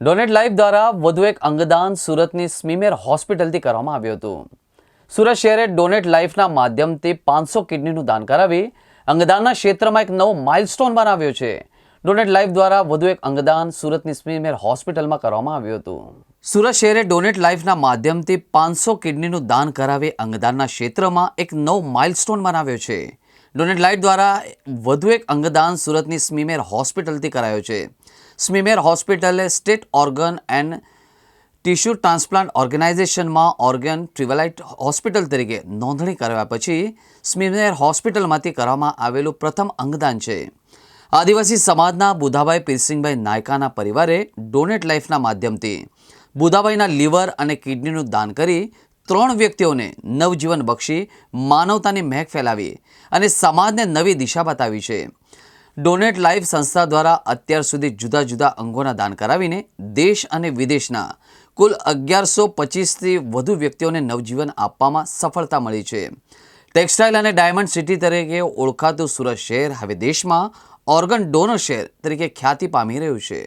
Donate life દ્વારા વધુ એક અંગદાન સુરતની સ્મીમેર હોસ્પિટલથી કરવામાં આવ્યું હતું. સુરત શહેરે ડોનેટ લાઈફના માધ્યમથી પાંચસો કિડનીનું દાન કરાવી અંગદાનના ક્ષેત્રમાં એક નવો માઇલસ્ટોન બનાવ્યો છે. ડોનેટ લાઈફ દ્વારા વધુ એક અંગદાન સુરતની સ્મીમેર હોસ્પિટલમાં કરવામાં આવ્યું હતું. સુરત શહેરે ડોનેટ લાઈફના માધ્યમથી પાંચસો કિડનીનું દાન કરાવી અંગદાનના ક્ષેત્રમાં એક નવો માઇલસ્ટોન બનાવ્યો છે. ડોનેટ લાઈટ દ્વારા વધુ એક અંગદાન સુરતની સ્મીમેર હોસ્પિટલથી કરાયો છે. સ્મીમેર હોસ્પિટલે state organ and tissue transplant ઓર્ગેનાઇઝેશનમાં organ ટ્રિવલાઇટ હોસ્પિટલ તરીકે નોંધણી કરાવ્યા પછી સ્મીમેર હોસ્પિટલમાંથી કરવામાં આવેલું પ્રથમ અંગદાન છે. આદિવાસી સમાજના બુધાભાઈ પીરસિંગભાઈ નાયકાના પરિવારે ડોનેટ લાઈફના માધ્યમથી બુધાભાઈના લીવર અને કિડનીનું દાન કરી ત્રણ વ્યક્તિઓને નવજીવન બક્ષી માનવતાની મહેક ફેલાવી અને સમાજને નવી દિશા બતાવી છે. ડોનેટ લાઈફ સંસ્થા દ્વારા અત્યાર સુધી જુદા જુદા અંગોના દાન કરાવીને દેશ અને વિદેશના કુલ અગિયારસો પચીસથી વધુ વ્યક્તિઓને નવજીવન આપવામાં સફળતા મળી છે. ટેક્સટાઇલ અને ડાયમંડ સિટી તરીકે ઓળખાતું સુરત શહેર હવે દેશમાં ઓર્ગન ડોનર શહેર તરીકે ખ્યાતિ પામી રહ્યું છે.